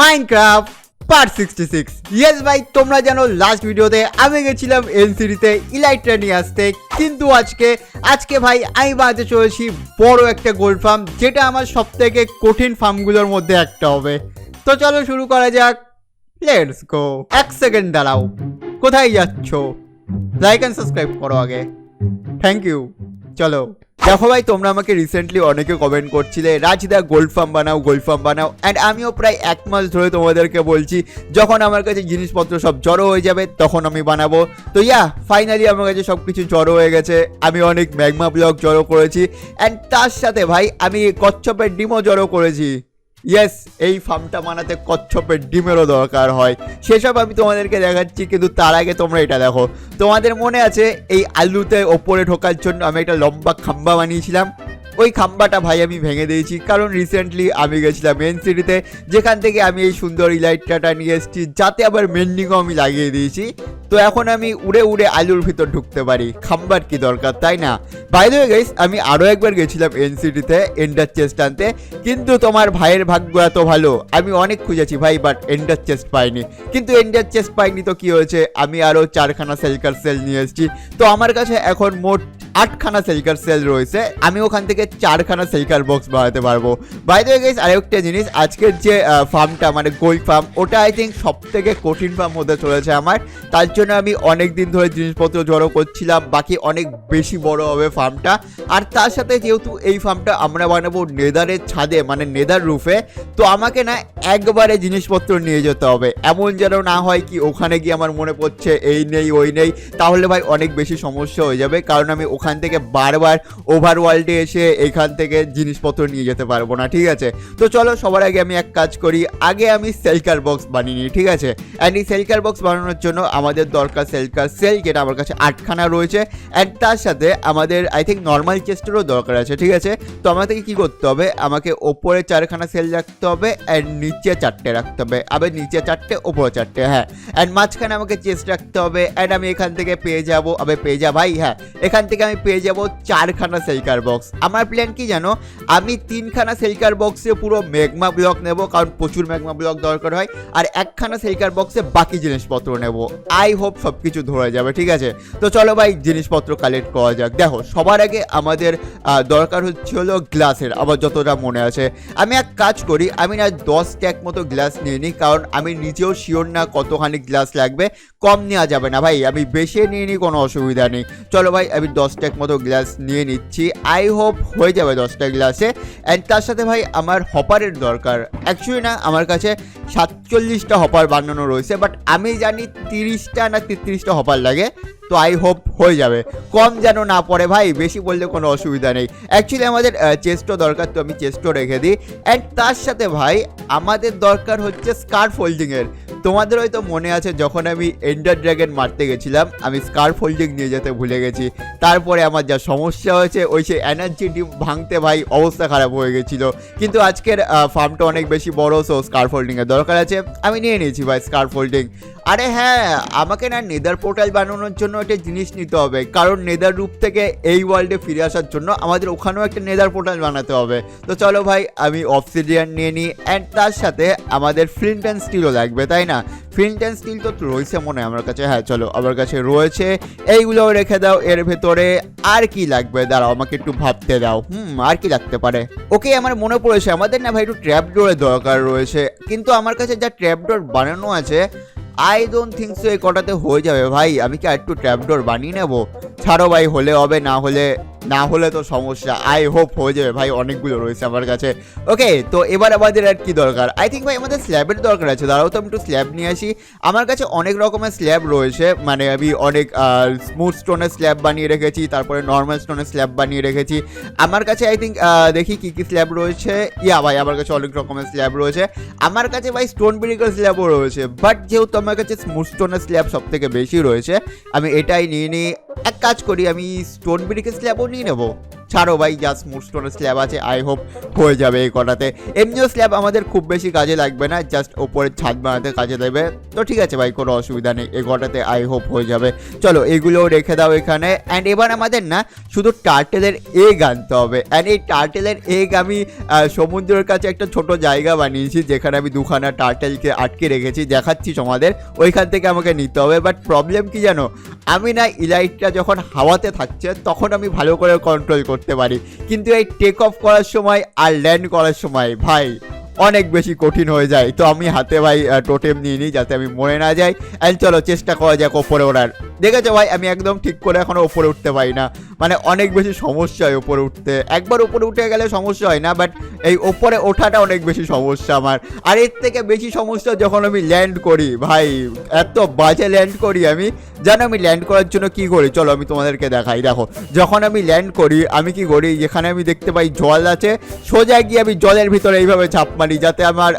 Minecraft part sixty six yes ভাই, তোমরা জানো লাস্ট ভিডিওতে আমি গেছিলাম এনসিডিতে ইলাইট্রা নিয়ে আসতে কিন্তু আজকে আজকে ভাই, আমি বানাতে চলেছি বড় একটা গোল্ড ফার্ম যেটা আমার সব থেকে কঠিন ফার্মগুলোর মধ্যে একটা হবে। তো চলো শুরু করা যাক। লেটস গো এক সেকেন্ড দাঁড়াও। কোথায় যাচ্ছ? লাইক অ্যান্ড সাবস্ক্রাইব করো আগে। থ্যাংক ইউ চলো। দেখো ভাই, তোমরা আমাকে রিসেন্টলি অনেকে কমেন্ট করছিলে, রাজদা গোল্ড ফার্ম বানাও গোল্ড ফার্ম বানাও। অ্যান্ড আমিও প্রায় এক মাস ধরে তোমাদেরকে বলছি, যখন আমার কাছে জিনিসপত্র সব জড়ো হয়ে যাবে, তখন আমি বানাবো। তো ইয়া ফাইনালি আমার কাছে সব কিছু জড়ো হয়ে গেছে। আমি অনেক ম্যাগমা ব্লক জড়ো করেছি। অ্যান্ড তার সাথে ভাই, আমি কচ্ছপের ডিমও জড়ো করেছি। ইয়েস এই ফার্মটা বানাতে কচ্ছপের ডিমেরও দরকার হয়। সেসব আমি তোমাদেরকে দেখাচ্ছি, কিন্তু তার আগে তোমরা এটা দেখো। তোমাদের মনে আছে এই আলুতে ওপরে ঢোকার জন্য আমি একটা লম্বা খাম্বা বানিয়েছিলাম? ওই খাম্বাটা ভাই আমি ভেঙে দিয়েছি, কারণ রিসেন্টলি আমি গেছিলাম মেন সিটিতে যেখান থেকে আমি এই সুন্দর ইলাইটটা নিয়ে এসেছি, যাতে আবার মেন্ডিংও আমি লাগিয়ে দিয়েছি। তো এখন আমি উড়ে উড়ে আলুর ভিতর ঢুকতে পারি। খাম্বার কি দরকার, তাই না? বাইরে গাইস আমি আরও একবার গেছিলাম এনসিটিতে এন্ডার চেস্ট আনতে। কিন্তু তোমার ভাইয়ের ভাগ্য এত ভালো, আমি অনেক খুঁজেছি ভাই বাট এন্ডার চেস্ট পাইনি। কিন্তু এন্ডার চেস্ট পাইনি তো কি হয়েছে? আমি আরও চারখানা সেলকার সেল নিয়ে এসেছি। তো আমার কাছে এখন মোট আটখানা সেলকার সেল রয়েছে। আমি ওখান থেকে চারখানা সেলকার বক্স বানাতে পারব। বাই দ্য গেস আরেকটা জিনিস, আজকের যে ফার্মটা মানে গোল্ড ফার্ম ওটা আই থিঙ্ক সব থেকে কঠিন ফার্ম হতে চলেছে আমার। তার জন্য আমি অনেক দিন ধরে জিনিসপত্র জড়ো করছিলাম, বাকি অনেক বেশি বড় হবে ফার্মটা আর তার সাথে যেহেতু এই ফার্মটা আমরা বানাবো নেদারের ছাদে মানে নেদার রুফে, তো আমাকে না একবারে জিনিসপত্র নিয়ে যেতে হবে। এমন যেন না হয় কি ওখানে গিয়ে আমার মনে পড়ছে, এই নেই, ওই নেই। তাহলে ভাই অনেক বেশি সমস্যা হয়ে যাবে, কারণ আমি ওখান থেকে বারবার ওভার ওয়ার্ল্ডে এসে এখান থেকে জিনিসপত্র নিয়ে যেতে পারব না, ঠিক আছে? তো চলো, সবার আগে আমি এক কাজ করি, আগে আমি সেলকার বক্স বানিয়ে নিই, ঠিক আছে? অ্যান্ড এই সেলকার বক্স বানানোর জন্য আমাদের দরকার সেলকার সেল যেটা আমার কাছে আটখানা রয়েছে। অ্যান্ড তার সাথে আমাদের আই থিঙ্ক নর্মাল চেস্টেরও দরকার আছে, ঠিক আছে? তো আমাদেরকে কী করতে হবে? আমাকে ওপরে চারখানা সেল রাখতে হবে অ্যান্ড নিচে চারটে রাখতে হবে। আবার নিচে চারটে, ওপরে চারটে হ্যাঁ। অ্যান্ড মাঝখানে আমাকে চেস্ট রাখতে হবে অ্যান্ড আমি এখান থেকে পেয়ে যাব, আবে পেয়ে যা ভাই হ্যাঁ। এখান থেকে আমি পেয়ে যাব চারখানা সেলকার বক্স আমার প্ল্যান কি জানো? আমি তিনখানা সেলকার বক্সে পুরো মেগমা ব্লক নেব, কারণ প্রচুর মেগমা ব্লক দরকার হয়। আর একখানা সেলকার বক্সে বাকি জিনিসপত্র নেব। আই হোপ সব কিছু ধরে যাবে, ঠিক আছে? তো চলো ভাই, জিনিসপত্র কালেক্ট করা যাক। দেখো, সবার আগে আমাদের দরকার হচ্ছে হলো গ্লাসের, আমার যতটা মনে আছে। আমি এক কাজ করি, আমি না দশ ট্যাক মতো গ্লাস নিয়ে নিই, কারণ আমি নিজেও শিওর না কতখানি গ্লাস লাগবে। কম নেওয়া যাবে না। ভাই, আমি বেশি নিয়ে নিই কোনো অসুবিধা নেই। চলো ভাই, আমি দশ ট্যাক মতো গ্লাস নিয়ে নিচ্ছি। আই হোপ হয়ে যাবে দশটা গ্লাসে। অ্যান্ড তার সাথে ভাই, আমার হপারের দরকার। অ্যাকচুয়ালি না, আমার কাছে সাতচল্লিশটা হপার বানানো রয়েছে বাট আমি জানি তিরিশটা না তেত্রিশটা হপার লাগে। তো আই হোপ হয়ে যাবে। কম যেন না পড়ে ভাই, বেশি বললে কোনো অসুবিধা নেই। অ্যাকচুয়ালি আমাদের চেস্টও দরকার, তো আমি চেস্টও রেখে দিই। অ্যান্ড তার সাথে ভাই, আমাদের দরকার হচ্ছে স্কার ফোল্ডিংয়ের তোমাদের হয়তো মনে আছে, যখন আমি এন্ডার ড্রাগন মারতে গেছিলাম, আমি স্কার ফোল্ডিং নিয়ে যেতে ভুলে গেছি। তারপরে আমার যা সমস্যা হয়েছে, ওই সেই এনার্জি ডিম ভাঙতে ভাই অবস্থা খারাপ হয়ে গেছিল। কিন্তু আজকের ফার্মটা অনেক বেশি বড় সো স্কার ফোল্ডিংয়ের দরকার আছে। আমি নিয়ে নিয়েছি ভাই স্কার ফোল্ডিং আরে হ্যাঁ আমাকে না নেদার পোর্টাল বানানোর জন্য একটা জিনিস নিতে হবে। কারণ নেদার রূপ থেকে এই ওয়ার্ল্ডে ফিরে আসার জন্য আমাদের ওখানেও একটা নেদার পোর্টাল বানাতে হবে। তো চলো ভাই, আমি অফসিডিয়ান নিয়ে নিই অ্যান্ড তার সাথে আমাদের ফ্লিন্ট অ্যান্ড স্টিলও লাগবে, তাই না? ফ্লিন্ট অ্যান্ড স্টিল তো রয়েছে মনে হয় আমার কাছে। হ্যাঁ চলো, আমার কাছে রয়েছে। এইগুলো রেখে দাও, এর ভেতরে আর কি লাগবে? দাঁড়াও, আমাকে একটু ভাবতে দাও। হুম, আর কি লাগতে পারে? ওকে, আমার মনে পড়েছে, আমাদের না ভাই একটু ট্র্যাপ ডোরের দরকার রয়েছে। কিন্তু আমার কাছে যা ট্র্যাপডোর বানানো আছে আই ডোন্ট থিঙ্ক সো এই কটাতে হয়ে যাবে। ভাই, আমি কি একটু ট্র্যাপডোর বানিয়ে নেব? ছাড়ো ভাই, হলে হবে, না হলে না হলে তো সমস্যা। আই হোপ হয়ে যাবে ভাই, অনেকগুলো রয়েছে আমার কাছে। ওকে তো এবার আমাদের আর কি দরকার? আই থিঙ্ক ভাই, আমাদের স্ল্যাবের দরকার আছে। দাঁড়াও তো, আমি একটু স্ল্যাব নিয়ে আসি। আমার কাছে অনেক রকমের স্ল্যাব রয়েছে। মানে আমি অনেক স্মুথ স্টোনের স্ল্যাব বানিয়ে রেখেছি, তারপরে নর্মাল স্টোনের স্ল্যাব বানিয়ে রেখেছি। আমার কাছে আই থিঙ্ক দেখি কী কী স্ল্যাব রয়েছে। ইয়া ভাই, আমার কাছে অনেক রকমের স্ল্যাব রয়েছে। আমার কাছে ভাই স্টোন ব্রিকার স্ল্যাবও রয়েছে। বাট যেহেতু আমার কাছে স্টোনের স্ল্যাব সব থেকে বেশি রয়েছে। আমি এটাই নিয়ে নিই এক কাজ করি, আমি স্টোন ব্রিকের স্ল্যাবও নিয়ে নেব। ছাড়ো ভাই জাস্ট স্টোনের স্ল্যাব আছে আই হোপ হয়ে যাবে এই কটাতে। এমনিও স্ল্যাব আমাদের খুব বেশি কাজে লাগবে না জাস্ট ওপরের ছাদ বানাতে কাজে দেবে তো ঠিক আছে ভাই, কোনো অসুবিধা নেই, এই কটাতে আই হোপ হয়ে যাবে। চলো, এগুলোও রেখে দাও এখানে। অ্যান্ড এবার আমাদের না, শুধু টার্টেলের এগ আনতে হবে। অ্যান্ড এই টার্টেলের এগ আমি সমুদ্রের কাছে একটা ছোট জায়গা বানিয়েছি, যেখানে আমি দুখানা টার্টেলকে আটকে রেখেছি, দেখাচ্ছি তোমাদের। ওইখান থেকে আমাকে নিতে হবে। বাট প্রবলেম কি জানো? আমি না ইলাইটটা যখন হাওয়াতে থাকছে, তখন আমি ভালো করে কন্ট্রোল করতে পারি। কিন্তু এই টেক অফ করার সময় আর ল্যান্ড করার সময় ভাই অনেক বেশি কঠিন হয়ে যায়। তো আমি হাতে ভাই টোটেম নিয়ে নিই যাতে আমি মরে না যাই। অ্যান্ড চলো, চেষ্টা করা যাক ওপরে ওঠার দেখেছ ভাই, আমি একদম ঠিক করে এখনও ওপরে উঠতে পারি না। মানে অনেক বেশি সমস্যা হয় ওপরে উঠতে। একবার উপরে উঠে গেলে সমস্যা হয় না বাট এই ওপরে ওঠাটা অনেক বেশি সমস্যা আমার। আর এর থেকে বেশি সমস্যা যখন আমি ল্যান্ড করি, ভাই, এত বাজে ল্যান্ড করি আমি। জানো আমি ল্যান্ড করার জন্য কি করি? চলো আমি তোমাদেরকে দেখাই। দেখো, যখন আমি ল্যান্ড করি, আমি কি করি? যেখানে আমি দেখতে পাই জল আছে, সোজা গিয়ে আমি জলের ভিতরে এইভাবে ঝাঁপ মারি, যাতে আমার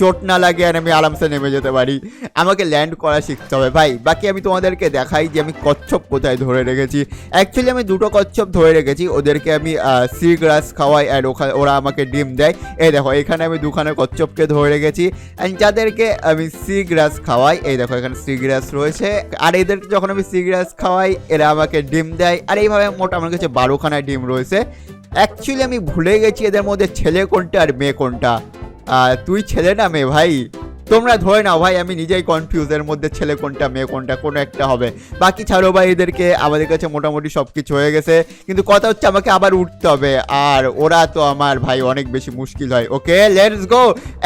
চোট না লাগে আর আমি আরামসে নেমে যেতে পারি। আমাকে ল্যান্ড করা শিখতে হবে। ভাই, বাকি আমি তোমাদেরকে দেখাই যে আমি কচ্ছপ কোথায় ধরে রেখেছি। অ্যাকচুয়ালি আমি দুটো কচ্ছপ ধরে রেখেছি, ওদেরকে আমি সি গ্রাস খাওয়াই আর ওখানে ওরা আমাকে ডিম দেয়। এই দেখো, এখানে আমি দুখানে কচ্ছপকে ধরে রেখেছি অ্যান্ড যাদেরকে আমি সি গ্রাস খাওয়াই, এই দেখো, এখানে সি গ্রাস রয়েছে। আর এদেরকে যখন আমি সি গ্রাস খাওয়াই, এরা আমাকে ডিম দেয়। আর এইভাবে মোট, আমার কাছে বারোখানা ডিম রয়েছে। অ্যাকচুয়ালি আমি ভুলে গেছি এদের মধ্যে ছেলে কোনটা আর মেয়ে কোনটা। তুই ছেলে না মেয়ে ভাই? তোমরা ধরে নাও, ভাই, আমি নিজেই কনফিউজ এর মধ্যে ছেলে কোনটা, মেয়ে কোনটা, কোনো একটা হবে। বাকি ছাড়ো ভাই, এদেরকে, আমাদের কাছে মোটামুটি সব কিছু হয়ে গেছে। কিন্তু কথা হচ্ছে আমাকে আবার উঠতে হবে, আর ওরা তো আমার, ভাই, অনেক বেশি মুশকিল হয়। ওকে লেটস গো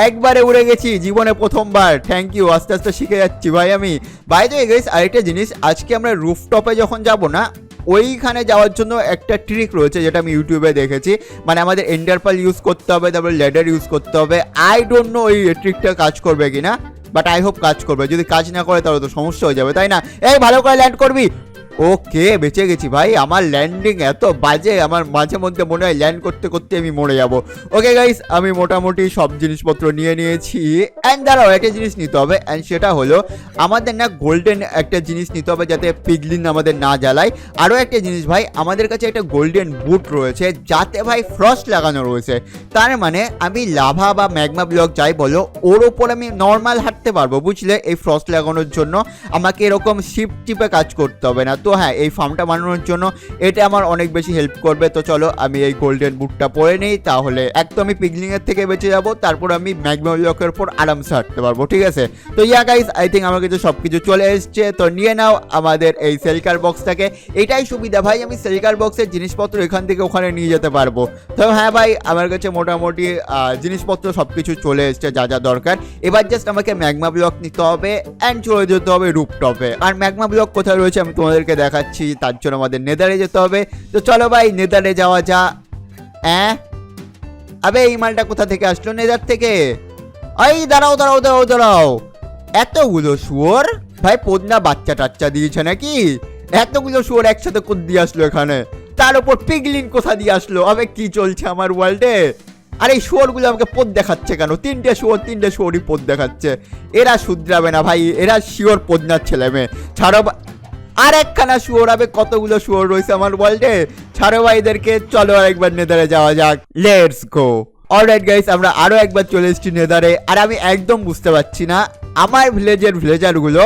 একবারে উড়ে গেছি, জীবনে প্রথমবার। থ্যাংক ইউ আস্তে আস্তে শিখে যাচ্ছি ভাই আমি। বাইরে গেস আরেকটা জিনিস, আজকে আমরা রুফটপে যখন যাব না ওইখানে যাওয়ার জন্য একটা ট্রিক রয়েছে যেটা আমি ইউটিউবে দেখেছি। মানে আমাদের এন্ডারপাল ইউজ করতে হবে তারপর লেডার ইউজ করতে হবে। আই ডোন্ট নো ওই ট্রিকটা কাজ করবে কিনা বাট আই হোপ কাজ করবে। যদি কাজ না করে তাহলে তো সমস্যা হয়ে যাবে, তাই না? এই ভালো করে ল্যান্ড করবি। ওকে, বেঁচে গেছি ভাই। আমার ল্যান্ডিং এত বাজে, আমার মাঝে মধ্যে মনে হয় ল্যান্ড করতে করতে আমি মরে যাব। ওকে গাইস আমি মোটামুটি সব জিনিসপত্র নিয়ে নিয়েছি। অ্যান্ড দাঁড়াও, একটা জিনিস নিতে হবে। অ্যান্ড সেটা হলো, আমাদের না গোল্ডেন একটা জিনিস নিতে হবে যাতে পিগলিন আমাদের না জ্বালায়। আরও একটা জিনিস ভাই, আমাদের কাছে একটা গোল্ডেন বুট রয়েছে, যাতে ভাই ফ্রস্ট লাগানো রয়েছে। তার মানে আমি লাভা বা ম্যাগমা ব্লক যাই বলো, ওর ওপর আমি নর্মাল হাঁটতে পারব, বুঝলে? এই ফ্রস্ট লাগানোর জন্য। আমাকে এরকম শিপ টিপে কাজ করতে হবে না। তো হ্যাঁ এই ফার্মটা বানানোর জন্য এটা আমার অনেক বেশি হেল্প করবে। তো চলো, আমি এই গোল্ডেন বুটটা পরে নিই, তাহলে এক তো আমি পিগলিংয়ের থেকে বেঁচে যাব, তারপর আমি ম্যাগমা ব্লকের উপর আরামসে হাঁটতে পারব, ঠিক আছে? তো ইয়া গাইস আই থিঙ্ক আমার কাছে সব কিছু চলে এসছে, তো নিয়ে নাও আমাদের এই সেলকার বক্সটাকে এটাই সুবিধা, ভাই, আমি সেলকার বক্সের জিনিসপত্র এখান থেকে ওখানে নিয়ে যেতে পারব। তো হ্যাঁ ভাই, আমার কাছে মোটামুটি জিনিসপত্র সব কিছু চলে এসছে, যা যা দরকার। এবার জাস্ট আমাকে ম্যাগমা ব্লক নিতে হবে অ্যান্ড চলে যেতে হবে রুপটপে আর ম্যাগমা ব্লক কোথায় রয়েছে, আমি তোমাদেরকে দেখাচ্ছি, তার জন্য আমাদের নেদারে যেতে হবে। তো চলো ভাই, নেদারে যাওয়া যা হ্যাঁ আবে, এই মালটা কোথা থেকে আসলো নেদার থেকে? এই দাঁড়াও দাঁড়াও দাঁড়াও দাঁড়াও। এতগুলো শুয়োর? ভাই, পদনা বাচ্চা টাচ্চা দিয়েছে নাকি? এতগুলো শুয়োর একসাথে কোথ দিয়ে আসলো এখানে। তার উপর পিগলিন কোথা দিয়ে আসলো? আবে, কি চলছে আমার ওয়ার্ল্ডে? আর, এই শুয়োরগুলো আমাকে পদ দেখাচ্ছে কেন? তিনটে শুয়োর, তিনটে শুয়োরই পদ দেখাচ্ছে। এরা শুধরাবে না ভাই, এরা শিওর পদনার ছেলে মেয়ে। ছাড়ো আর একখানা শুয়োর আবে কতগুলো শুয়োর রয়েছে আমার ওয়ার্ল্ডে ছাড়ো ভাইদেরকে, চলো আরেকবার নেদারে যাওয়া যাক। লেটস গো অলরাইট গাইস আমরা আরও একবার চলে এসেছি নেদারে, আর আমি একদম বুঝতে পারছি না, আমার ভিলেজের ভিলেজারগুলো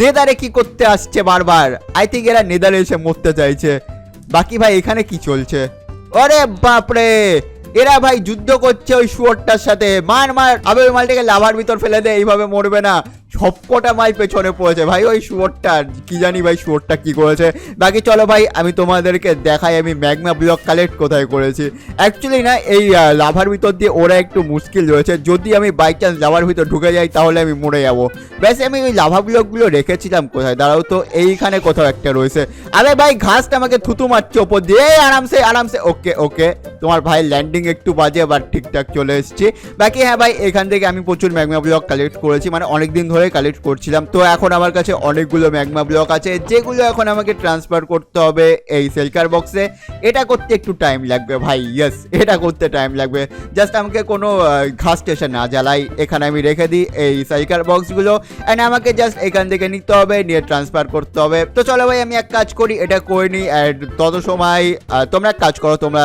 নেদারে কি করতে আসছে বারবার? আই থিঙ্ক এরা নেদারে এসে মরতে চাইছে। বাকি ভাই, এখানে কি চলছে? ওরে বাপরে! এরা ভাই যুদ্ধ করছে ওই শুয়োরটার সাথে। মার মার। আবে ওই মালটাকে লাভার ভিতর ফেলে দে, এইভাবে মরবে না। সবকটা মাই পেছনে পড়েছে। ভাই ওই শুয়োরটা কি জানি ভাই শুয়োরটা কি করেছে। বাকি চলো ভাই, আমি তোমাদেরকে দেখাই, আমি ম্যাগমা ব্লক কালেক্ট কোথায় করেছি। অ্যাকচুয়ালি না, এই লাভার ভিতর দিয়ে ওরা একটু মুশকিল রয়েছে। যদি আমি বাই চান্স লাভার ভিতর ঢুকে যাই, তাহলে আমি মরে যাব। ব্যাস, আমি ওই লাভা ব্লকগুলো রেখেছিলাম কোথায়? দাঁড়াও তো, এইখানে কোথাও একটা রয়েছে। আরে ভাই, ঘাসটা আমাকে থুতু মারছে ওপর দিয়ে। আরামসে আরামসে। ওকে ওকে তোমার ভাই ল্যান্ডিং সামথিং একটু বাজে বাট ঠিকঠাক চলে এসেছি। বাকি হ্যাঁ ভাই, এখান থেকে আমি প্রচুর ম্যাগমা ব্লক কালেক্ট করেছি মানে অনেক দিন ধরে কালেক্ট করছিলাম। তো এখন আমার কাছে অনেকগুলো ম্যাগমা ব্লক আছে, যেগুলো এখন আমাকে ট্রান্সফার করতে হবে এই সেলকার বক্সে এটা করতে একটু টাইম লাগবে ভাই ইয়েস এটা করতে টাইম লাগবে। জাস্ট আমাকে কোনো ঘাস স্টেশন না জ্বালাই, এখানে আমি রেখে দিই এই সাইকার বক্সগুলো অ্যান্ড আমাকে জাস্ট এখান থেকে নিতে হবে, নিয়ে ট্রান্সফার করতে হবে। তো চলো ভাই, আমি এক কাজ করি, এটা করে নিই। অ্যান্ড তত সময় তোমরা এক কাজ করো, তোমরা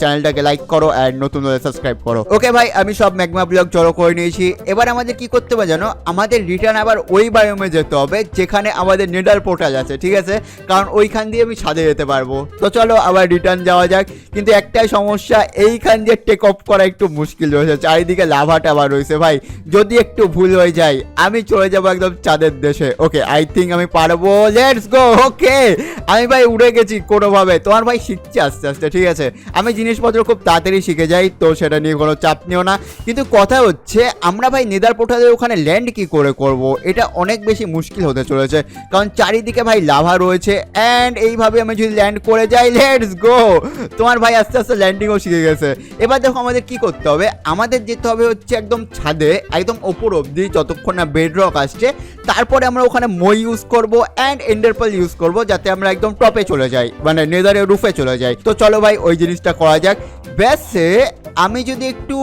চ্যানেলটাকে লাইক করো। অ্যান্ড নতুন হলে সাবস্ক্রাইব করো। ওকে ভাই, আমি সব ম্যাগমা ব্লগ জড়ো করে নিয়েছি। এবার আমাদের কি করতে হবে জানো? আমাদের রিটার্ন আবার ওই বায়োমে যেতে হবে, যেখানে আমাদের নেডার পোর্টাল আছে, ঠিক আছে? কারণ ওইখান দিয়ে আমি ছাদে যেতে পারব। তো চলো, আবার রিটার্ন যাওয়া যাক। কিন্তু একটাই সমস্যা, এইখান দিয়ে টেক অফ করা একটু মুশকিল রয়েছে। চারিদিকে লাভা টাভা রয়েছে, ভাই। যদি একটু ভুল হয়ে যায়, আমি চলে যাব একদম চাঁদের দেশে। ওকে আই থিঙ্ক আমি পারব। লেটস গো ওকে আমি ভাই উড়ে গেছি কোনোভাবে। তোমার ভাই শিখছে আস্তে আস্তে, ঠিক আছে? আমি জিনিসপত্র খুব তাড়াতাড়ি শিখে যাই, তো সেটা নিয়ে কোনো চাপ নিও না। কিন্তু কথা হচ্ছে, আমরা ভাই নেদার পোর্টালের ওখানে ল্যান্ড কি করে করব? এটা অনেক বেশি মুশকিল হতে চলেছে। কারণ চারিদিকে ভাই লাভা রয়েছে অ্যান্ড এইভাবে আমি যদি ল্যান্ড করে যাই লেটস গো তোমার ভাই আস্তে আস্তে ল্যান্ডিংও শিখে গেছে। এবার দেখো আমাদের কি করতে হবে? আমাদের যেতে হবে হচ্ছে একদম ছাদে, একদম ওপর অবধি, যতক্ষণ না বেডরক আসছে। তারপরে আমরা ওখানে মই ইউজ করব অ্যান্ড এন্ডারপল ইউজ করব, যাতে আমরা একদম টপে চলে যাই মানে নেদারে রুফে চলে যাই। তো চলো ভাই, ওই জিনিসটা করা যাক। ব্যাসে আমি যদি একটু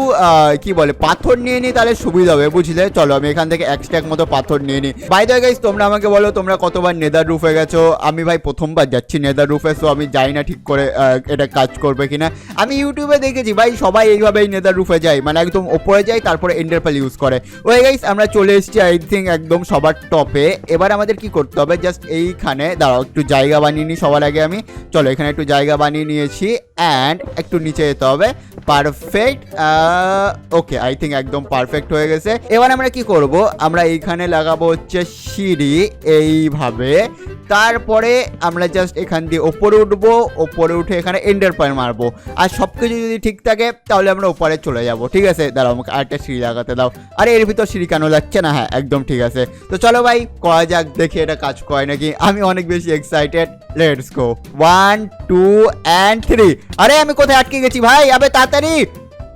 কি বলে, পাথর নিয়ে নিই তাহলে সুবিধা হবে, বুঝলে? চলো, আমি এখান থেকে এক মতো পাথর নিয়ে নিই। বাই দ্য গাইস তোমরা আমাকে বলো, তোমরা কতবার নেদার রুফে গেছো? আমি ভাই প্রথমবার যাচ্ছি নেদার রুফে সো আমি যাই না ঠিক করে এটা কাজ করবে কিনা। আমি ইউটিউবে দেখেছি, ভাই, সবাই এইভাবেই নেদার রুফে যায় মানে একদম ওপরে যায়, তারপরে এন্ডারপাল ইউজ করে। ওই গাইস আমরা চলে এসেছি আই থিঙ্ক একদম সবার টপে এবার আমাদের কি করতে হবে? জাস্ট এইখানে, দাঁড়াও, একটু জায়গা বানিয়ে নিই সবার আগে আমি। চলো, এখানে একটু জায়গা বানিয়ে নিয়েছি। অ্যান্ড একটু নিচে যেতে হবে। পারফেক্ট ওকে আই থিঙ্ক একদম পারফেক্ট হয়ে গেছে। এবার আমরা কি করব? আমরা এইখানে লাগাবো হচ্ছে সিঁড়ি এইভাবে। তারপরে আমরা জাস্ট এখান দিয়ে ওপরে উঠবো, ওপরে উঠে এখানে এন্ডার পয়েন্ট মারবো। আর সব কিছু যদি ঠিক থাকে, তাহলে আমরা ওপরে চলে যাব। ঠিক আছে? দাঁড়াও, আমাকে আরেকটা সিঁড়ি লাগাতে দাও। আরে, এর ভিতর সিঁড়ি কেন লাগছে না? হ্যাঁ একদম ঠিক আছে। তো চলো ভাই, করা যাক, দেখি এটা কাজ করে নাকি। আমি অনেক বেশি excited let's go one two and three আরে, আমি কোথায় আটকে গেছি ভাই? আবে তাড়াতাড়ি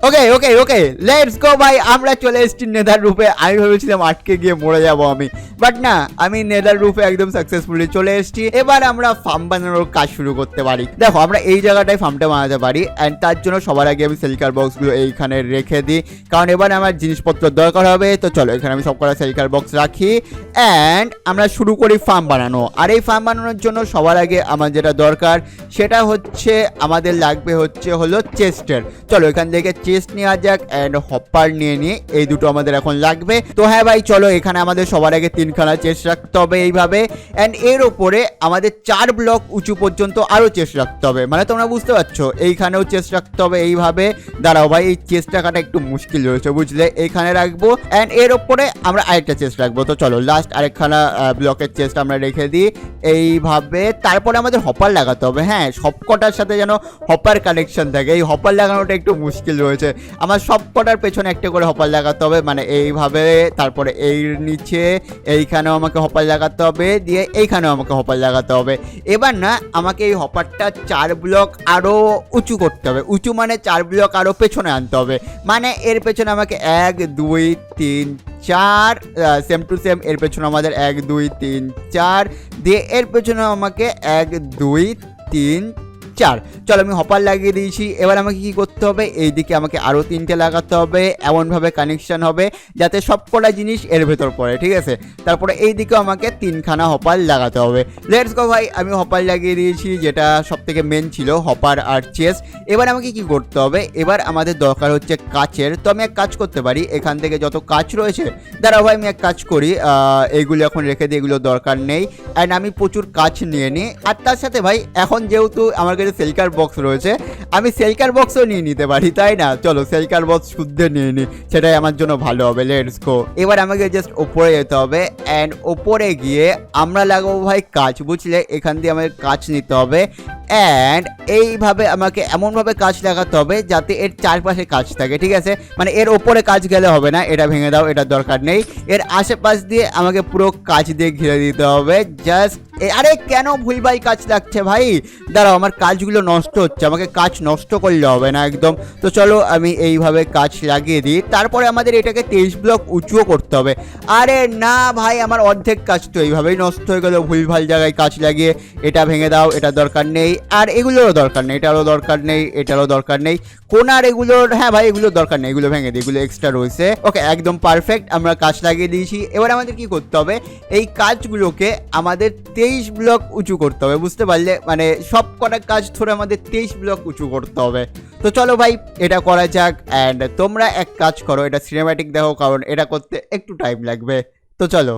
ওকে ওকে ওকে লেটস গো ভাই আমরা চলে এসেছি নেদার রূপে। আমি ভেবেছিলাম আটকে গিয়ে মরে যাব আমি। বাট না, আমি নেদার রূপে একদম সাকসেসফুলি চলে এসেছি। এবার আমরা ফার্ম বানানোর কাজ শুরু করতে পারি। দেখো, আমরা এই জায়গাটায় ফার্মটা বানাতে পারি। অ্যান্ড তার জন্য সবার আগে আমি সেলিকার বক্সগুলো এইখানে রেখে দিই। কারণ এবার আমার জিনিসপত্র দরকার হবে। তো চলো, এখানে আমি সব কটা সেলিকার বক্স রাখি। অ্যান্ড আমরা শুরু করি ফার্ম বানানো। আর এই ফার্ম বানানোর জন্য সবার আগে আমার যেটা দরকার, সেটা হচ্ছে, আমাদের লাগবে হচ্ছে হলো চেস্টের চলো, এখান থেকে চেস্ট নেওয়া যাক অ্যান্ড হপার নিয়ে নিয়ে এই দুটো আমাদের এখন লাগবে। তো হ্যাঁ ভাই, চলো এখানে আমাদের সবার আগে তিনখানা চেস্ট রাখতে হবে এইভাবে। অ্যান্ড এর ওপরে আমাদের চার ব্লক উঁচু পর্যন্ত আরও চেস্ট রাখতে হবে। মানে তোমরা বুঝতে পারছ, এইখানেও চেস্ট রাখতে হবে এইভাবে। দাঁড়াও ভাই, এই চেস্ট রাখাটা একটু মুশকিল রয়েছে, বুঝলে? এইখানে রাখব অ্যান্ড এর ওপরে আমরা আরেকটা চেস্ট রাখব। তো চলো লাস্ট আরেকখানা ব্লকের চেস্ট আমরা রেখে দিই। এইভাবে, তারপরে আমাদের হপার লাগাতে হবে। হ্যাঁ সবকটার সাথে যেন হপার কানেকশন থাকে। এই হপার লাগানোটা একটু মুশকিল রয়েছে। আমার সব কটার পেছনে একটা করে হপার লাগাতে হবে মানে এইভাবে, তারপরে এই নিচে, এইখানেও আমাকে হপার লাগাতে হবে, দিয়ে এইখানেও আমাকে হপার লাগাতে হবে। এবার না, আমাকে এই হপারটা চার ব্লক আরও উঁচু করতে হবে। উঁচু মানে চার ব্লক আরও পেছনে আনতে হবে। মানে এর পেছনে আমাকে এক, দুই, তিন, চার সেম টু সেম এর পেছনে আমাদের এক, দুই, তিন, চার, দিয়ে এর পেছনে আমাকে এক, দুই, তিন চার চলো আমি হপার লাগিয়ে দিয়েছি। এবার আমাকে কি করতে হবে? এইদিকে আমাকে আরও তিনটে লাগাতে হবে। এমনভাবে কানেকশন হবে যাতে সব কটা জিনিস এর ভেতর পড়ে, ঠিক আছে? তারপরে এই দিকেও আমাকে তিনখানা হপার লাগাতে হবে। লেটস গো ভাই, আমি হপার লাগিয়ে দিয়েছি, যেটা সব থেকে মেন ছিল হপার আর চেস এবার আমাকে কি করতে হবে? এবার আমাদের দরকার হচ্ছে কাচের। তো আমি এক কাজ করতে পারি, এখান থেকে যত কাচ রয়েছে। দাঁড়াও ভাই, আমি এক কাজ করি। এইগুলো এখন রেখে দিই, এগুলো দরকার নেই। অ্যান্ড আমি প্রচুর কাচ নিয়ে নিই। আর তার সাথে ভাই, এখন যেহেতু আমার কাছে সেলকার বক্স রয়েছে, আমি সেলকার বক্সও নিয়ে নিতে পারি, তাই না? চলো সেলকার বক্স শুদ্ধ নিয়ে নিই সেটাই আমার জন্য ভালো হবে লেটস গো এবার আমাকে জাস্ট ওপরে যেতে হবে অ্যান্ড ওপরে গিয়ে আমরা লাগাবো ভাই কাজ বুঝলে? এখান দিয়ে আমাদের কাজ নিতে হবে অ্যান্ড এইভাবে আমাকে এমনভাবে কাজ লাগাতে হবে যাতে এর চারপাশে কাজ থাকে, ঠিক আছে? মানে এর ওপরে কাজ গেলে হবে না, এটা ভেঙে দাও, এটা দরকার নেই। এর আশেপাশ দিয়ে আমাকে পুরো কাজ দিয়ে ঘিরে দিতে হবে জাস্ট আরে কেন ভুলভাল কাজ লাগছে ভাই? দাঁড়াও, আমার কাজগুলো নষ্ট হচ্ছে, আমাকে কাজ নষ্ট করলে হবে না একদম। তো চলো আমি এইভাবে কাজ লাগিয়ে দিই। তারপরে আমাদের এটাকে তেইশ ব্লক উঁচুও করতে হবে। আরে না ভাই, আমার অর্ধেক কাজ তো এইভাবেই নষ্ট হয়ে গেলো, ভুলভাল জায়গায় কাজ লাগিয়ে, এটা ভেঙে দাও, এটা দরকার নেই। আর এগুলোরও দরকার নেই, এটারও দরকার নেই, এটারও দরকার নেই। কোনার এগুলোর হ্যাঁ ভাই, এগুলোর দরকার নেই, এগুলো ভেঙে দিই এগুলো এক্সট্রা রয়েছে। ওকে একদম পারফেক্ট আমরা কাজ লাগিয়ে দিয়েছি। এবার আমাদের কি করতে হবে? এই কাজগুলোকে আমাদের তেইশ ব্লক উঁচু করতে হবে, বুঝতে পারলে? মানে সব কটা কাজ ধরে আমাদের তেইশ ব্লক উঁচু করতে হবে। তো চলো ভাই, এটা করা যাক অ্যান্ড তোমরা এক কাজ করো, এটা সিনেম্যাটিক দেখো কারণ এটা করতে একটু টাইম লাগবে। তো চলো।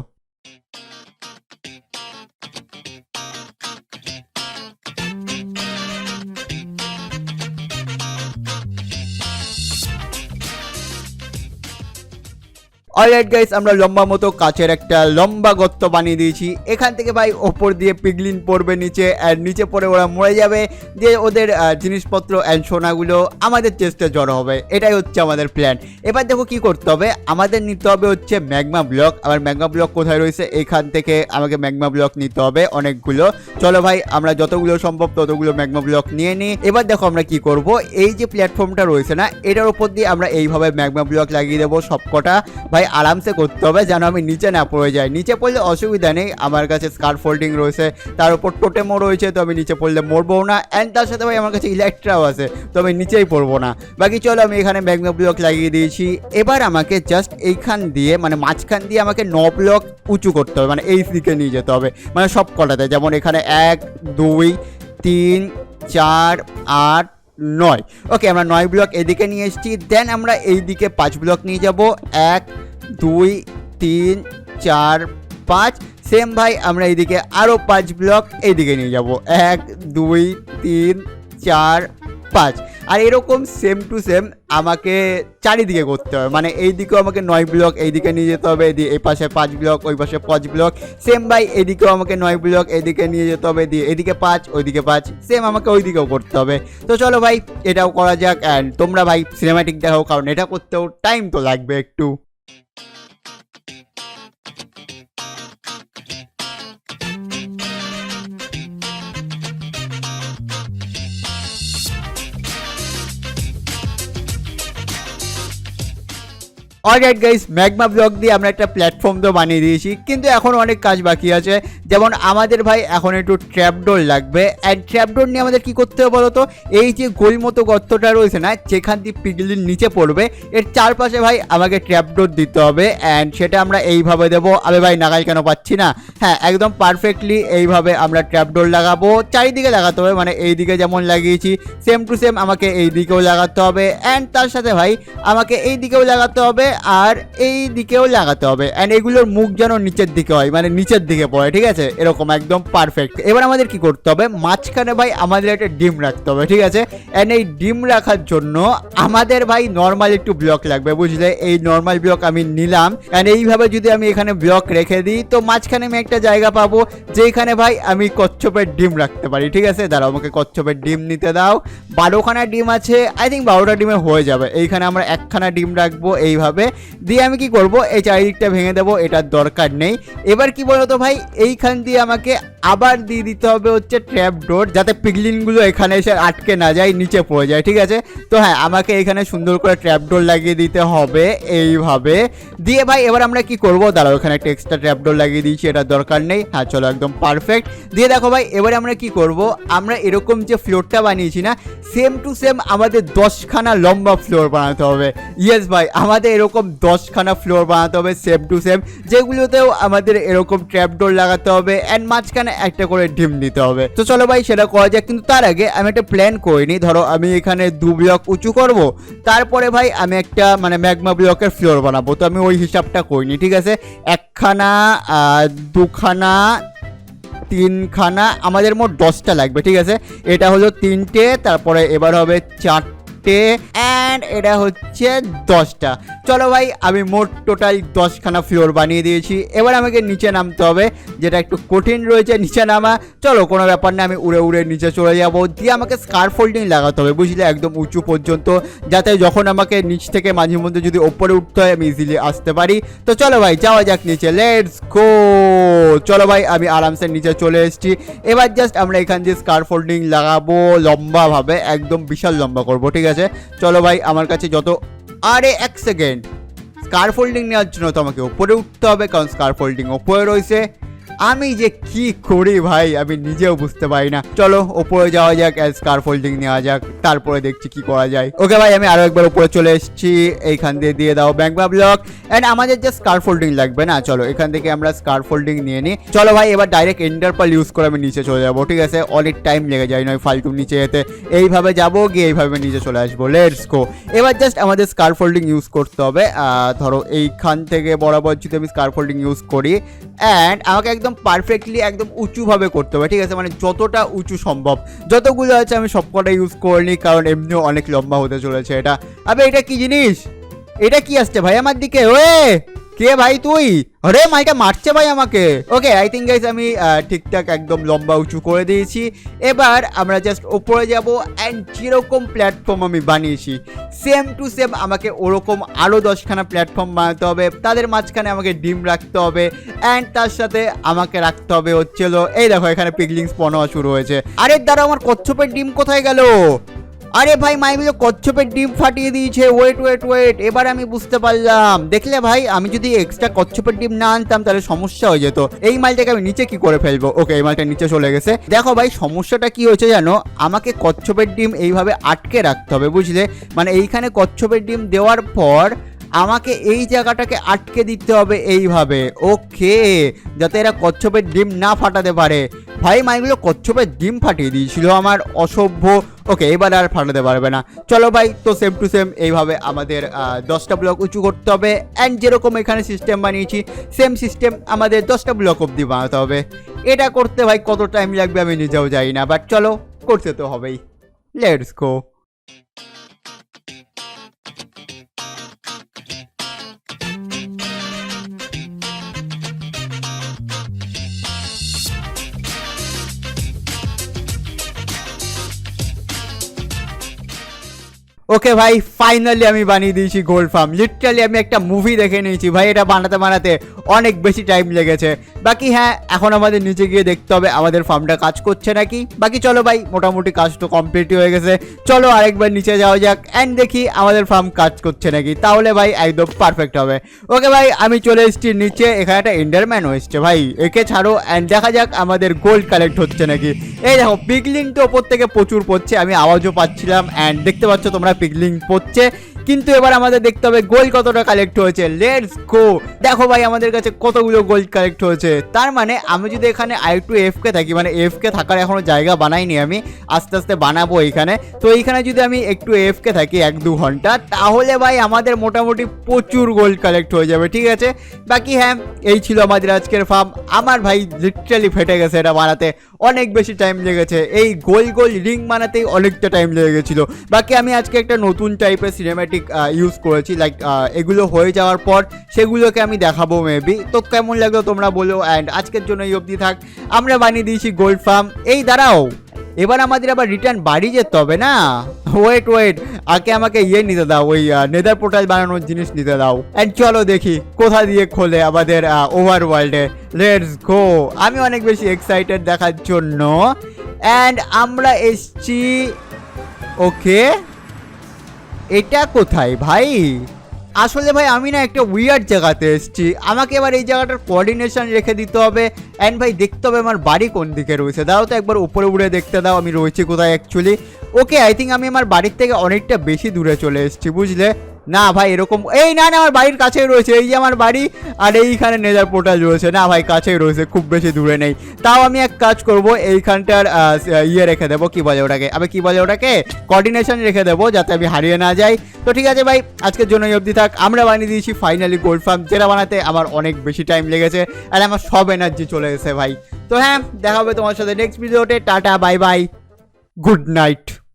অলরাইট গাইস আমরা লম্বা মতো কাচের একটা লম্বা গর্ত বানিয়ে দিয়েছি। এখান থেকে ভাই ওপর দিয়ে পিগলিন পড়বে নিচে, আর নিচে পড়ে ওরা মরে যাবে। দিয়ে ওদের জিনিসপত্র অ্যান্ড সোনাগুলো আমাদের চেস্টে জড়ো হবে। এটাই হচ্ছে আমাদের প্ল্যান এবার দেখো কি করতে হবে। আমাদের নিতে হবে হচ্ছে ম্যাগমা ব্লক আবার ম্যাগমা ব্লক কোথায় রয়েছে? এখান থেকে আমাকে ম্যাগমা ব্লক নিতে হবে অনেকগুলো। চলো ভাই, আমরা যতগুলো সম্ভব ততগুলো ম্যাগমা ব্লক নিয়ে নিই। এবার দেখো আমরা কি করব। এই যে প্ল্যাটফর্মটা রয়েছে না, এটার উপর দিয়ে আমরা এইভাবে ম্যাগমা ব্লক লাগিয়ে দেবো সবকটা। ভাই আরামসে করতে হবে যেন আমি নিচে না পড়ে যাই। নিচে পড়লে অসুবিধা নেই, আমার কাছে স্কার ফোল্ডিং রয়েছে, তার উপর টোটেমও রয়েছে, তো আমি নিচে পড়লে মরবো না অ্যান্ড তার সাথে ভাই আমার কাছে ইলেকট্রাও আছে, তো আমি নিচেই পড়ব না। বাকি চলো আমি এখানে ম্যাগমা ব্লক লাগিয়ে দিয়েছি। এবার আমাকে জাস্ট এইখান দিয়ে মানে মাঝখান দিয়ে আমাকে ন ব্লক উঁচু করতে হবে মানে এই দিকে নিয়ে যেতে হবে মানে সব কটাতে, যেমন এখানে এক, দুই, তিন, চার, আট, নয়। ওকে আমরা নয় ব্লক এদিকে নিয়ে এসেছি দেন আমরা এই দিকে পাঁচ ব্লক নিয়ে যাব, এক দুই, তিন, চার, পাঁচ। সেম ভাই, আমরা এইদিকে আরও পাঁচ ব্লক এইদিকে নিয়ে যাব। এক, দুই, তিন, চার, পাঁচ। আর এরকম সেম টু সেম আমাকে চারিদিকে করতে হবে মানে এই দিকেও আমাকে নয় ব্লক এইদিকে নিয়ে যেতে হবে এদি- এই পাশে পাঁচ ব্লক ওই পাশে পাঁচ ব্লক সেম ভাই এদিকেও আমাকে নয় ব্লক এদিকে নিয়ে যেতে হবে দিয়ে এদিকে পাঁচ, ওইদিকে পাঁচ। সেম আমাকে ওইদিকেও করতে হবে। তো চলো ভাই, এটাও করা যাক। অ্যান্ড তোমরা ভাই সিনেমাটিক দেখো কারণ এটা করতেও টাইম তো লাগবে একটু। অলরাইট গাইস ম্যাগমা ব্লক দিয়ে আমরা একটা প্ল্যাটফর্ম তো বানিয়ে দিয়েছি, কিন্তু এখন অনেক কাজ বাকি আছে। যেমন আমাদের ভাই এখন একটু ট্র্যাপডোর লাগবে। অ্যান্ড ট্র্যাপডোর নিয়ে আমাদের কি করতে হবে বলতো? এই যে গোল মতো গর্তটা রয়েছে না, যেখান দিয়ে পিগলিন নিচে পড়বে, এর চারপাশে ভাই আমাকে ট্র্যাপডোর দিতে হবে। অ্যান্ড সেটা আমরা এইভাবে দেবো। আবে ভাই, নাগাল কেন পাচ্ছি না? হ্যাঁ একদম পারফেক্টলি এইভাবে আমরা ট্র্যাপডোর লাগাবো। চারিদিকে লাগাতে হবে মানে এই দিকে যেমন লাগিয়েছি সেম টু সেম আমাকে এই দিকেও লাগাতে হবে। অ্যান্ড তার সাথে ভাই আমাকে এই দিকেও লাগাতে হবে। আর এই দিকেও লাগাতে হবে। অ্যান্ড এগুলোর মুখ যেন নিচের দিকে হয় মানে নিচের দিকে পড়ে, ঠিক আছে? এরকম একদম পারফেক্ট এবার আমাদের কি করতে হবে? মাঝখানে ভাই আমাদের একটা ডিম রাখতে হবে, ঠিক আছে? অ্যান্ড এই ডিম রাখার জন্য আমাদের ভাই নর্মাল একটু ব্লক লাগবে, বুঝলে? এই নর্মাল ব্লক আমি নিলাম। অ্যান্ড এইভাবে যদি আমি এখানে ব্লক রেখে দিই, তো মাঝখানে আমি একটা জায়গা পাবো, যেখানে ভাই আমি কচ্ছপের ডিম রাখতে পারি, ঠিক আছে? দাঁড়াও, আমাকে কচ্ছপের ডিম নিতে দাও। বারোখানা ডিম আছে আই থিঙ্ক বারোটা ডিমে হয়ে যাবে। এইখানে আমরা একখানা ডিম রাখব, এইভাবে। দিয়ে আমি কি করব? এই চারিদিকটা ভেঙে দেবো, এটার দরকার নেই। এবার কি বলতো ভাই? এইখান দিয়ে আমাকে আবার দিয়ে দিতে হবে হচ্ছে ট্র্যাপ ডোর যাতে পিগলিনগুলো এখানে এসে আটকে না যায়, নিচে পড়ে যায়, ঠিক আছে? তো হ্যাঁ আমাকে এখানে সুন্দর করে ট্র্যাপ ডোর লাগিয়ে দিতে হবে এইভাবে। দিয়ে ভাই, এবার আমরা কি করব? দাঁড়াও, এখানে একটা এক্সট্রা ট্র্যাপ ডোর লাগিয়ে দিয়েছি এটার দরকার নেই। হ্যাঁ চলো, একদম পারফেক্ট দিয়ে দেখো ভাই, এবারে আমরা কি করব? আমরা এরকম যে ফ্লোরটা বানিয়েছি না সেম টু সেম আমাদের দশখানা লম্বা ফ্লোর বানাতে হবে। ইয়েস ভাই, আমাদের এরকম দশখানা ফ্লোর বানাতে হবে সেম টু সেম যেগুলোতেও আমাদের এরকম ট্র্যাপ ডোর লাগাতে হবে। অ্যান্ড মাঝখানে একটা করে ডিম দিতে হবে। তো চলো ভাই, সেটা করা যাক। কিন্তু তার আগে আমি একটা প্ল্যান করিনি। ধরো, আমি এখানে দু ব্লক উঁচু করব। তারপরে ভাই, আমি একটা মানে ম্যাগমা ব্লকের ফ্লোর বানাবো। তো আমি ওই হিসাবটা করিনি, ঠিক আছে? একখানা দুখানা, তিনখানা, আমাদের মোট দশটা লাগবে, ঠিক আছে? এটা হলো তিনটে, তারপরে এবার হবে চারটে। চারটে অ্যান্ড এটা হচ্ছে দশটা। চলো ভাই, আমি মোট টোটাল দশখানা ফ্লোর বানিয়ে দিয়েছি। এবার আমাকে নিচে নামতে হবে, যেটা একটু কঠিন রয়েছে, নিচে নামা। চলো, কোনো ব্যাপার না, আমি উড়ে উড়ে নিচে চলে যাব। দিয়ে আমাকে স্কার ফোল্ডিং লাগাতে হবে, বুঝলে? একদম উঁচু পর্যন্ত, যাতে যখন আমাকে নিচ থেকে মাঝে মধ্যে যদি ওপরে উঠতে হয়, আমি ইজিলি আসতে পারি। তো চলো ভাই, যাওয়া যাক নিচে। লেটস গো চলো ভাই, আমি আরামসে নিচে চলে এসেছি। এবার জাস্ট আমরা এখান দিয়ে স্কার ফোল্ডিং লাগাবো, লম্বাভাবে, একদম বিশাল লম্বা করব, ঠিক আছে? চলো ভাই, আমার কাছে যত আরে, এক সেকেন্ড স্কার ফোল্ডিং নেওয়ার জন্য তোমাকে উপরে উঠতে হবে, কারণ স্কার ফোল্ডিং ওপরে রয়েছে। আমি যে কি করি ভাই, আমি নিজেও বুঝতে পারি না। চলো, ওপরে যাওয়া যাক স্কার ফোল্ডিং নেওয়া যাক, তারপরে দেখছি কি করা যায়। ওকে ভাই, আমি আরও একবার উপরে চলে এসেছি, এইখান দিয়ে দিয়ে দাও ব্যাংবা ব্লক এন্ড আমাদের যে স্কার ফোল্ডিং লাগবে না, চলো, এখান থেকে আমরা স্কার ফোল্ডিং নিয়ে নিই চলো ভাই, এবার ডাইরেক্ট এন্ডার পাল ইউজ করে আমি নিচে চলে যাব, ঠিক আছে? অনেক টাইম লেগে যায় নয় ফালতু নিচে যেতে। এইভাবে যাব, গিয়ে এইভাবে নিচে চলে আসব। লেটস গো এবার জাস্ট আমাদের স্কার ফোল্ডিং ইউজ করতে হবে। ধরো এইখান থেকে বরাবর যদি আমি স্কার ফোল্ডিং ইউজ করি অ্যান্ড আমাকে একদম পারফেক্টলি একদম উঁচুভাবে করতে হবে, ঠিক আছে? মানে যতটা উঁচু সম্ভব। যতগুলো আছে আমি সবকটা ইউজ করিনি, কারণ এমনিও অনেক লম্বা হতে চলেছে এটা। আবে, এটা কি জিনিস? এটা কি আসছে ভাই আমার দিকে? ওয়ে! কে ভাই তুই? আরে মাইটা মারছে ভাই আমাকে। ওকে আই থিঙ্ক গাইস আমি ঠিকঠাক একদম লম্বা উঁচু করে দিয়েছি। এবার আমরা জাস্ট ওপরে যাব অ্যান্ড যেরকম প্ল্যাটফর্ম আমি বানিয়েছি সেম টু সেম আমাকে ওরকম আরও দশখানা প্ল্যাটফর্ম বানাতে হবে। তাদের মাঝখানে আমাকে ডিম রাখতে হবে অ্যান্ড তার সাথে আমাকে রাখতে হবে হচ্ছিল এই দেখো এখানে পিগলিং স্পন হওয়া শুরু হয়েছে। আরে দাঁড়া আমার কচ্ছপের ডিম কোথায় গেল? আরে ভাই মাইমিলো কচ্ছপের ডিম ফাটিয়ে দিয়েছে। ওয়েট ওয়েট ওয়েট এবার আমি বুঝতে পারলাম। দেখলে ভাই, আমি যদি এক্সট্রা কচ্ছপের ডিম না আনতাম, তাহলে সমস্যা হয়ে যেত। এই মালটাকে আমি নিচে কি করে ফেলব? ওকে এই মালটা নিচে চলে গেছে। দেখো ভাই, সমস্যাটা কি হয়েছে জানো? আমাকে কচ্ছপের ডিম এইভাবে আটকে রাখতে হবে, বুঝলে? মানে এইখানে কচ্ছপের ডিম দেওয়ার পর আমাকে এই জায়গাটাকে আটকে দিতে হবে এইভাবে। ওকে, যাতে এরা কচ্ছপের ডিম না ফাটাতে পারে। ভাই মাইগুলো কচ্ছপের ডিম ফাটিয়ে দিয়েছিল আমার অসভ্য। ওকে, এবার আর ফাটাতে পারবে না। চলো ভাই, তো সেম টু সেম এইভাবে আমাদের দশটা ব্লক উঁচু করতে হবে। অ্যান্ড যেরকম এখানে সিস্টেম বানিয়েছি সেম সিস্টেম আমাদের দশটা ব্লক অবধি বানাতে হবে। এটা করতে ভাই কত টাইম লাগবে আমি নিজেও জানি না বাট চলো, করতে তো হবেই। লেটস গো ওকে ভাই ফাইনালি আমি বানিয়ে দিয়েছি গোল্ড ফার্ম লিটারালি আমি একটা মুভি দেখে নিয়েছি। ভাই, এটা বানাতে বানাতে অনেক বেশি টাইম লেগেছে। বাকি হ্যাঁ এখন আমাদের নিচে গিয়ে দেখতে হবে আমাদের ফার্মটা কাজ করছে নাকি। বাকি চলো ভাই, মোটামুটি কাজ তো কমপ্লিট হয়ে গেছে। চলো আরেকবার নিচে যাওয়া যাক অ্যান্ড দেখি আমাদের ফার্ম কাজ করছে নাকি। তাহলে ভাই, একদম পারফেক্ট হবে। ওকে ভাই, আমি চলে এসেছি নিচে। এখানে একটা ইন্ডারম্যান এসছে। ভাই, একে ছাড়ো অ্যান্ড দেখা যাক আমাদের গোল্ড কালেক্ট হচ্ছে নাকি। এই দেখো পিগলিং তো ওপর থেকে প্রচুর পড়ছে। আমি আওয়াজও পাচ্ছিলাম অ্যান্ড দেখতে পাচ্ছ তোমরা পিগলিং পড়ছে। কিন্তু এবার আমাদের দেখতে হবে গোল্ড কতটা কালেক্ট হয়েছে। লেটস গো দেখো ভাই, আমাদের কাছে কতগুলো গোল্ড কালেক্ট হয়েছে। তার মানে আমি যদি এখানে আই টু এফকে থাকি মানে এফকে থাকার এখনও জায়গা বানাইনি আমি, আস্তে আস্তে বানাবো এইখানে তো এইখানে যদি আমি একটু এফকে থাকি, এক দু ঘণ্টা, তাহলে ভাই আমাদের মোটামুটি প্রচুর গোল্ড কালেক্ট হয়ে যাবে, ঠিক আছে? বাকি হ্যাঁ এই ছিল আমাদের আজকের ফার্ম আমার ভাই লিটারালি ফেটে গেছে এটা বানাতে। অনেক বেশি টাইম লেগেছে। এই গোল গোল রিং বানাতেই অনেকটা টাইম লেগে গেছিল। বাকি আমি আজকে একটা নতুন টাইপের সিনেম্যাটিক ইউজ করেছি লাইক এগুলো হয়ে যাওয়ার পর সেগুলোকে আমি দেখাবো মেবি তো কেমন লাগল তোমরা বলো অ্যান্ড আজকের জন্য এই অবধি থাক। আমরা বানিয়ে দিয়েছি গোল্ড ফার্ম এই, দাঁড়াও। এবার আমাদের আবার রিটার্ন বাড়ি যেতে হবে না? ওয়েট ওয়েট আগে আমাকে ইয়ে নিতে দাও, ওই নেদার পোর্টাল বানানোর জিনিস নিতে দাও। অ্যান্ড চলো দেখি, কোথা দিয়ে খোলে আমাদের ওভার ওয়ার্ল্ডে লেটস গো আমি অনেক বেশি এক্সাইটেড দেখার জন্য। অ্যান্ড আমরা এসছি ওকে এটা কোথায় ভাই? আসলে ভাই, আমি না একটা উইয়ার জায়গাতে এসেছি। আমাকে এবার এই জায়গাটার কোঅর্ডিনেশন রেখে দিতে হবে। অ্যান্ড ভাই, দেখতে হবে আমার বাড়ি কোন দিকে রয়েছে। দাও তো একবার উপরে উড়ে দেখতে দাও, আমি রয়েছি কোথায় অ্যাকচুয়ালি ওকে আই থিঙ্ক আমি আমার বাড়ির থেকে অনেকটা বেশি দূরে চলে এসেছি, বুঝলে? না ভাই, এরকম এই না না, আমার বাড়ির কাছেই রয়েছে। এই যে আমার বাড়ি, আর এইখানে নেজার পোর্টাল রয়েছে। না ভাই, কাছেই রয়েছে, খুব বেশি দূরে নেই। তাও আমি এক কাজ করব, এইখানটার ইয়ে রেখে দেবো। কি বলে ওটাকে? আমি কি বলে ওটাকে? কোঅর্ডিনেশন রেখে দেবো, যাতে আমি হারিয়ে না যাই। তো ঠিক আছে ভাই, আজকের জন্য অবধি থাক। আমরা বানিয়ে দিয়েছি ফাইনালি গোল্ড ফার্ম যেটা বানাতে আমার অনেক বেশি টাইম লেগেছে আর আমার সব এনার্জি চলে গেছে ভাই। তো হ্যাঁ দেখা হবে তোমার সাথে নেক্সট ভিডিওতে tata bye bye good night